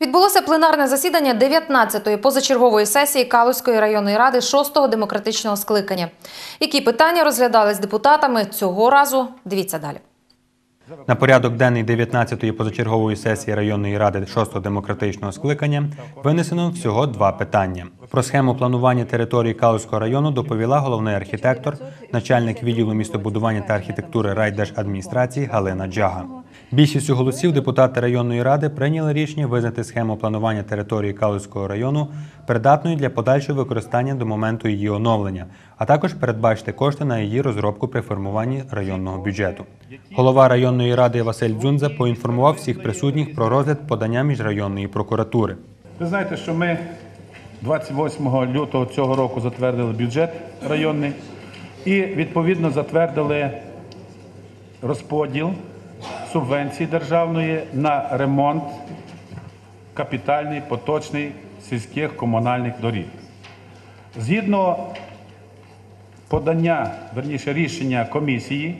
Відбулося пленарне засідання 19-ї позачергової сесії Калузької районної ради 6-го демократичного скликання. Які питання розглядались депутатами цього разу? Дивіться далі. На порядок денний 19-ї позачергової сесії районної ради 6-го демократичного скликання винесено всього два питання. Про схему планування території Калузького району доповіла головний архітектор, начальник відділу містобудування та архітектури райдержадміністрації Галина Джага. Більшістю голосів депутати районної ради прийняли рішення визнати схему планування території Калузького району придатною для подальшого використання до моменту її оновлення, а також передбачити кошти на її розробку при формуванні районного бюджету. Голова районної ради Василь Дзунза поінформував всіх присутніх про розгляд подання міжрайонної прокуратури. Ви знаєте, що ми 28 лютого цього року затвердили бюджет районний і відповідно затвердили розподіл субвенції державної на ремонт капітальний поточний сільських комунальних доріг. Згідно подання, верніше рішення комісії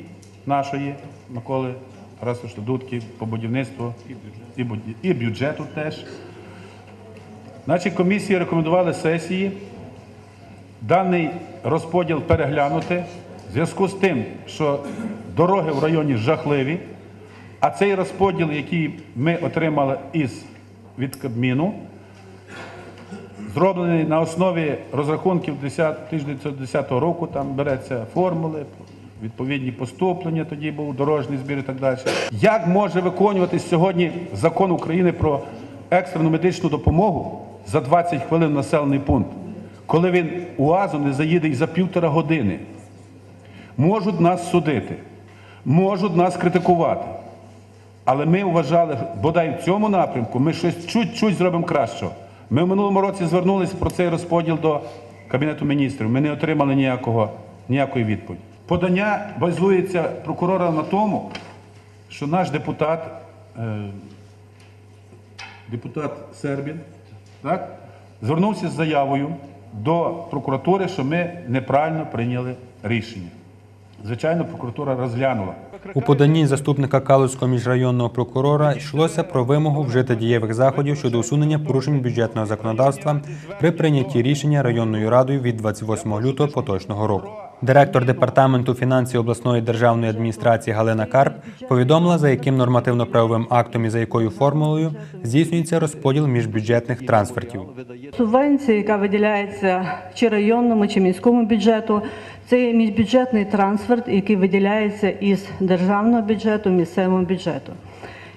нашої Миколи Тарасовича Дудки по будівництву і буд- і бюджету теж. Наші комісії рекомендували сесії даний розподіл переглянути в зв'язку з тим, що дороги в районі жахливі, а цей розподіл, який ми отримали із від Кабміну, зроблений на основі розрахунків 10 1910 року, там береться формули, відповідні поступлення, тоді був дорожній збір і так далі. Як може виконуватись сьогодні закон України про екстрену медичну допомогу за 20 хвилин населений пункт, коли він УАЗу не заїде і за півтора години? Можуть нас судити, можуть нас критикувати. Але ми вважали, бодай в цьому напрямку ми щось чуть-чуть зробимо кращого. Ми в минулому році звернулися про цей розподіл до Кабінету міністрів. Ми не отримали ніякого, ніякої відповіді. Подання базується прокурора на тому, що наш депутат, е, депутат Сербін, так, звернувся з заявою до прокуратури, що ми неправильно прийняли рішення. Звичайно, прокуратура розглянула. У поданні заступника Калузького міжрайонного прокурора йшлося про вимогу вжити дієвих заходів щодо усунення порушень бюджетного законодавства при прийнятті рішення районною радою від 28 лютого поточного року. Директор департаменту фінансів обласної державної адміністрації Галина Карп повідомила, за яким нормативно-правовим актом і за якою формулою здійснюється розподіл міжбюджетних трансфертів. Субвенція, яка виділяється чи районному, чи міському бюджету, це є міжбюджетний трансферт, який виділяється із державного бюджету, місцевому бюджету.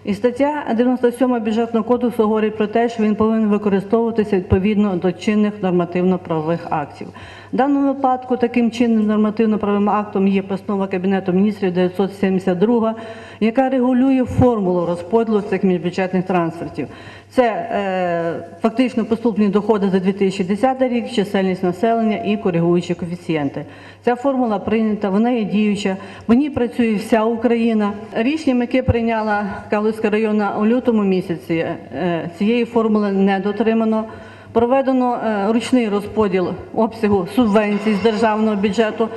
І стаття 97 бюджетного кодексу говорить про те, що він повинен використовуватися відповідно до чинних нормативно-правових актів. В даному випадку таким чинним нормативно-правовим актом є постанова Кабінету міністрів 972, яка регулює формулу розподілу цих міжбюджетних трансфертів. Це е, фактично поступлені доходи за 2010 рік, чисельність населення і коригуючі коефіцієнти. Ця формула прийнята, вона є діюча, в ній працює вся Україна. Рішенням, яке прийняла Калузька районна у лютому місяці, е, цієї формули не дотримано. Проведено е, ручний розподіл обсягу субвенцій з державного бюджету.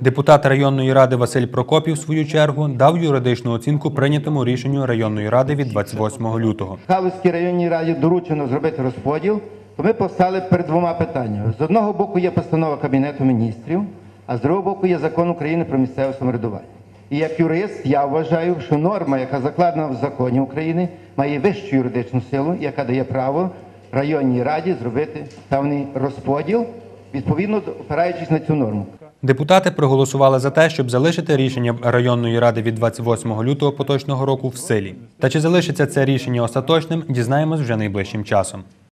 Депутат районної ради Василь Прокопів, в свою чергу, дав юридичну оцінку прийнятому рішенню районної ради від 28 лютого. Галузькій районній раді доручено зробити розподіл, то ми постали перед двома питаннями. З одного боку є постанова Кабінету міністрів, а з другого боку є закон України про місцеве самоврядування. І як юрист я вважаю, що норма, яка закладена в законі України, має вищу юридичну силу, яка дає право районній раді зробити певний розподіл, відповідно опираючись на цю норму. Депутати проголосували за те, щоб залишити рішення районної ради від 28 лютого поточного року в силі. Та чи залишиться це рішення остаточним, дізнаємось вже найближчим часом.